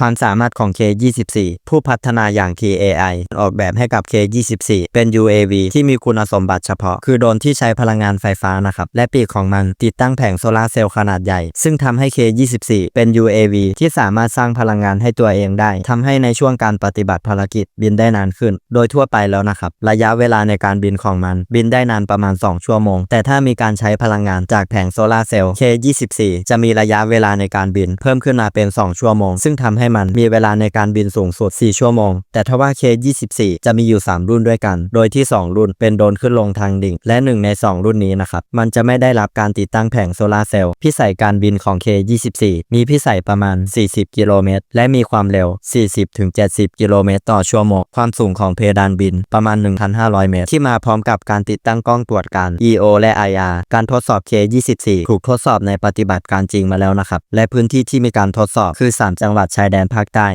ความสามารถของ K24 ผู้พัฒนาอย่าง TAI ออกแบบให้กับ K24 เป็น UAV ที่มีคุณสมบัติเฉพาะ คือโดรนที่ใช้พลังงานไฟฟ้านะครับ และปีกของมันติดตั้งแผงโซลาร์เซลล์ขนาดใหญ่ ซึ่งทำให้ K24 เป็น UAV ที่สามารถสร้างพลังงานให้ตัวเองได้ทำให้ในช่วงการปฏิบัติภารกิจบินได้นานขึ้น โดยทั่วไปแล้วนะครับ ระยะเวลาในการบินของมัน บินได้นานประมาณ 2 ชั่วโมง แต่ถ้ามีการใช้พลังงานจากแผงโซลาร์เซลล์ K24 จะมีระยะเวลาในการบิน เพิ่มขึ้นมาเป็น 2 ชั่วโมง ซึ่งทำให้มันมีเวลาในการบินสูงสุด 4 ชั่วโมง แต่ทว่า K24 จะมีอยู่ 3 รุ่นด้วยกัน โดยที่ 2 รุ่นเป็นโดรนขึ้นลงทางดิ่ง และ 1 ใน 2 รุ่นนี้นะครับ มันจะไม่ได้รับการติดตั้งแผงโซลาร์เซลล์พิสัยการบินของ K24 มีพิสัยประมาณ 40 กิโลเมตร และมีความเร็ว 40-70 กิโลเมตรต่อชั่วโมง ความสูงของเพดานบินประมาณ 1,500 เมตร ที่มาพร้อมกับการติดตั้งกล้องตรวจการ EO และ IR การทดสอบ K24 ถูกทดสอบในปฏิบัติการจริงมาแล้วนะครับ และพื้นที่ที่มีการทดสอบคือ 3 จังหวัดชายแดนนภาคใต้